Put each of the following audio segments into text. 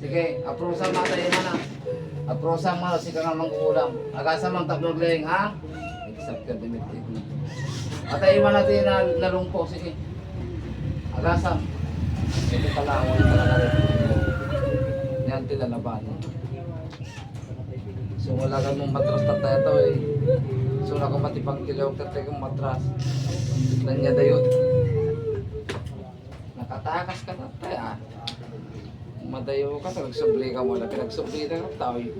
Sige, aprosa mo tayo na. Aprosa mo, si ka nga mangkukulam. Agasa mang tablog leng, ha? Exact ka, dimitik mo. At ay iwan natin na nalungko, sige. Agasam. Ito pala, wala pala na rin. Yan tila na ba? So wala ka mong matras na tayo to eh. So wala ka pati pang kilaw ka tayo kong matras. Nanya dayot. Nakatakas ka na tayo ah. Madayo ka, nagsubli ka mo na. Pinagsubli na ka tao eh.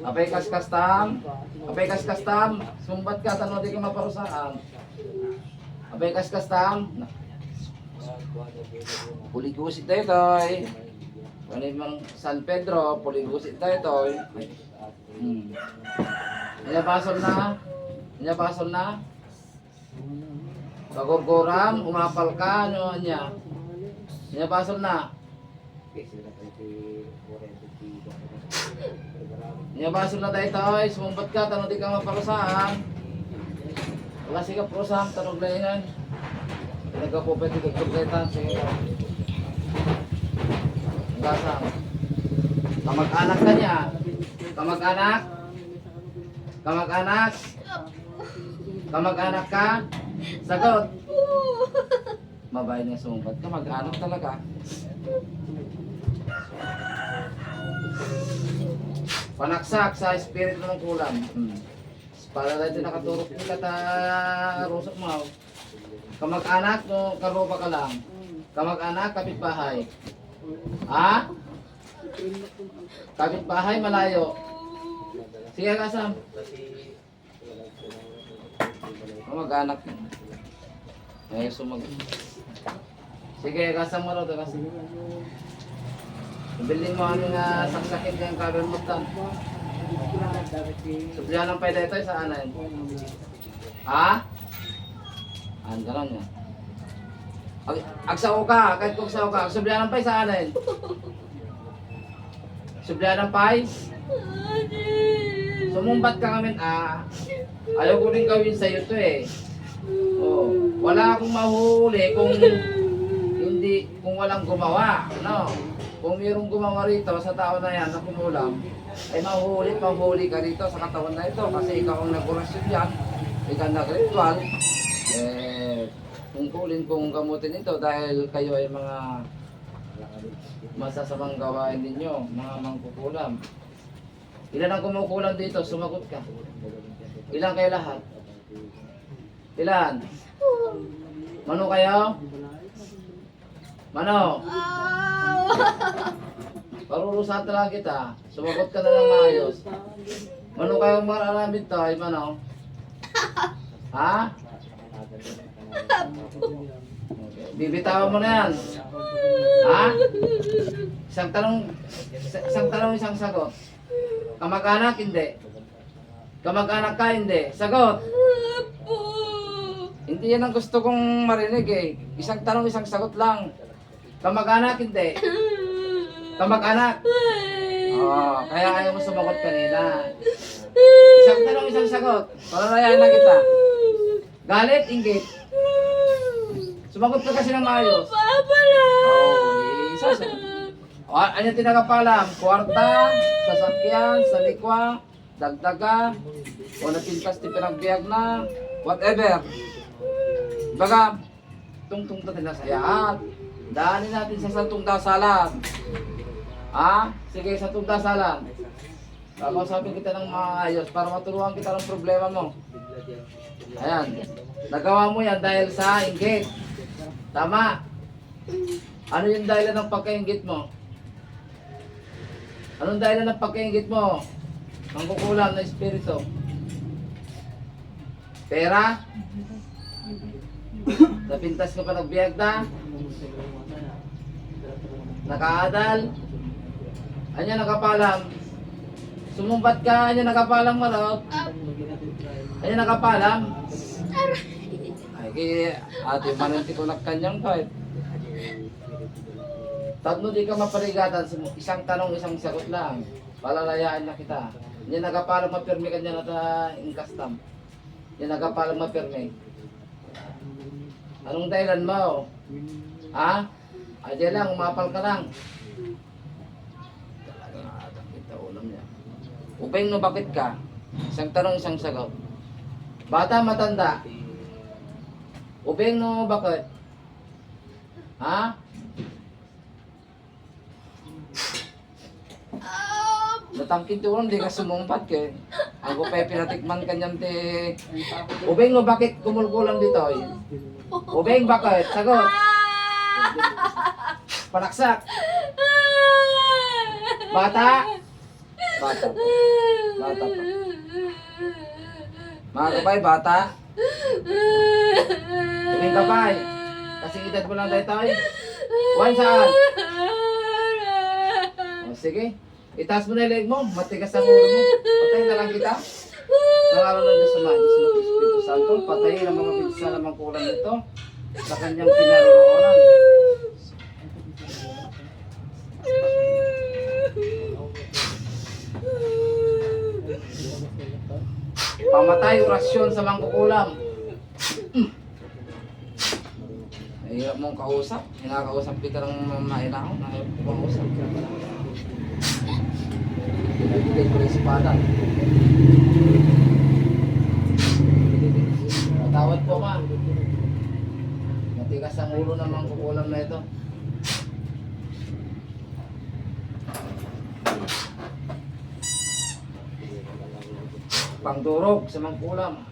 Apay kas kastam. Apay kas kastam. Sumbat ka, tanong di ka maparusaan. Apay kas kastam. Puligusit tayo toy. Ano yung San Pedro, puligusit tayo toy. Hmm. Niyabasol na. Niyabasol na. Pagurguram, umapal ka, ano niya. Niyabasol na. Niyabasol na tayo toy. Sumumbat ka, tanong di ka maparusaan. Wala siya parusaan, tanong na yan. Pinagkapupit, pinagkapupit, sige. Gasang. Kamag-anak ka niya. Kamag-anak. Kamag-anak. Kamag-anak ka. Sagot. Mabay niya sumumpat. Kamag-anak talaga. Panaksak sa espiritu ng kulam. Hmm. Para natin nakaturok nila ta rusok mo. Kamag-anak no karoba ka lang. Kamag-anak kapitbahay. Ha? Kapitbahay malayo. Sige kasam. Kamag-anak. Eh sumag. Sige kasam mo ro kasam. Biling mo ano nga saksakin kang karon mo tan. Sublihan ng pwede ito sa anan. Ha? Ang ganon niya. Ag agsaw ka, kahit kung agsaw ka, sublihan ng pay sa anan. Sublihan ng pay? Sumumbat ka ngamin, ah. Ayaw ko rin gawin sa'yo to eh. Oh, wala akong mahuli kung hindi, kung walang gumawa. Ano? Kung mayroong gumawa rito sa tao na yan na kumulam, ay mahuhuli, mahuhuli ka rito sa katawan na ito kasi ikaw ang nagkurasyon yan, ikaw nag-ritual, eh, tungkulin kong gamutin ito dahil kayo ay mga masasamang gawain ninyo, mga mangkukulam. Ilan ang kumukulam dito? Sumagot ka. Ilan kayo lahat? Ilan? Mano kayo? Mano? Parurusahan talaga kita. Sumagot ka na lang maayos. Mano kayo mararamid to? Ay mano? Ha? Okay. Bibitawan mo na yan. Ha? Isang tanong, isa- isang tanong, isang sagot. Kamag-anak, hindi. Kamag-anak ka, hindi. Sagot. Hindi yan ang gusto kong marinig eh. Isang tanong, isang sagot lang. Kamag-anak, hindi. Kamag-anak. Oo, kaya ayaw mo sumagot kanina. Isang tanong, isang sagot. Palalayain na kita. Galit, inggit. Sumagot ka kasi ng maayos. Oh, isa sa... O, ano yung tinagapalam? Kwarta, sasakyan, salikwa, dagdaga, o napintas ti pinagbiag na, whatever. Baga, tungtung natin na sayaan. Daanin natin sa santong dasalan. Ha? Sige, sa santong dasalan. Kakausapin kita ng maayos para matulungan kita ng problema mo. Ayan. Nagawa mo yan dahil sa inggit. Tama. Ano yung dahilan ng pagkaingit mo? Anong dahilan ng pagkaingit mo? Ang kukulam na espiritu. Pera? Napintas ka pa nagbiag na? Nakaadal? Anya nakapalam? Sumumbat ka, anya nakapalam marot? Anya nakapalam? Ay, kaya ate mananti ko nagkanyang kahit. Tatlo di ka maparigatan, isang tanong, isang sagot lang. Palalayaan na kita. Yan nagapalang mapirme ka niya na ta incastam. Yan nagapalang mapirme. Anong dahilan mo? Ha? Adya lang, umapal ka lang. Upeng no bakit ka? Isang tanong, isang sagot. Bata, matanda. Upeng no bakit? Ha? Natangkin to di ka sumumpat ke. Ako pa pinatikman kanyang te. Ubeng no bakit kumulkulang dito? eh? Ubeng bakit? Sagot. Panaksak. Bata. Bata. pa. Bata pa. Mga kapay, bata. Tuming kapay. Kasi edad mo lang dito eh. One saan? O, sige. Itaas mo na yung leg mo. Matigas ang ulo mo. Patayin na lang kita. Sa araw ng Diyos Ama, Diyos Ama, Espiritu Santo, patayin ang mga bitsa na mga kulang nito sa kanyang kinaroroonan. Pamatay orasyon sa mangkukulam. Mahirap mong kausap. Hinakausap kita ng mamain ako. Mahirap ko kausap. Pinagigay ko yung espada. Matawad po ka. Matigas ang ulo ng mangkukulam na ito. Pangdurog sa mangkulam.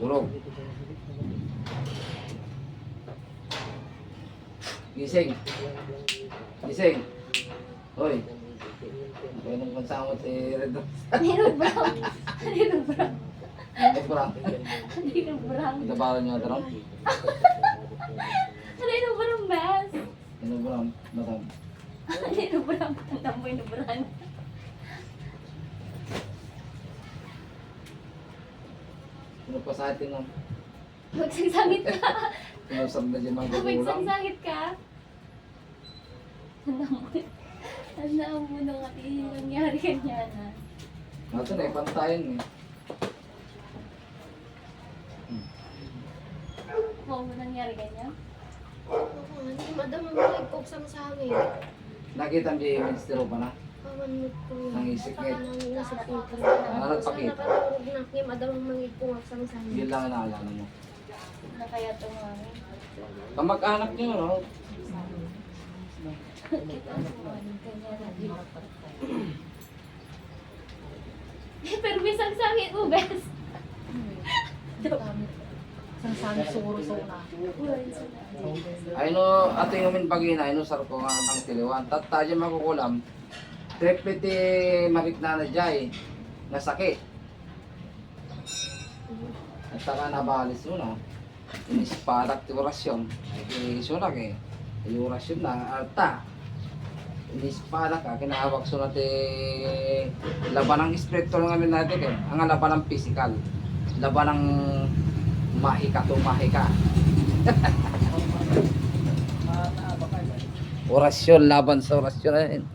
Durog. Gising. Gising. Hoy. Kaya nung pansamot eh, red Nino Brown. Nino Brown. Eh, bra. Nino Brown. Ito ba niyo ito? Nino Brown, bes. Ano bra? Matam. Nino Brown. Tanda mo Nino Brown. Ano pa sa atin ng Magsangsangit ka. pinusap na dyan mga gulang. Magsangsangit ka. Tanda mo. Tanda mo nung at nangyari kanya na. Nato na, ipantayan eh. Oo, mo nangyari kanya. Oo, hindi madam ang nagkuksang sa akin. Nakita mo yung ministero pa na? Pamanot ko yun. Nangisik eh. Nang nasa paper. Ah, nagpakita. Nakarurog na kaya madam ang nagkuksang sa akin. Yun lang ang naalala mo. Na kaya tumami. Kamag-anak niyo, no? Ano. Eh, pero may sangsangit mo, bes. Sangsang siguro sa una. Ay no, ato yung min pagina, ay no, sar ko nga ng tiliwan. Tat tayo makukulam. Tripiti marikna na jay. Nasakit. At saka nabalis mo na. Inispadak ti orasyon. Ay sunak eh. Ay orasyon na, alta. Inispadak ka, kinahawak so nati laban ng espiritu ng amin natin eh. Ang laban ng physical. Laban ng mahika to mahika. Orasyon laban sa orasyon.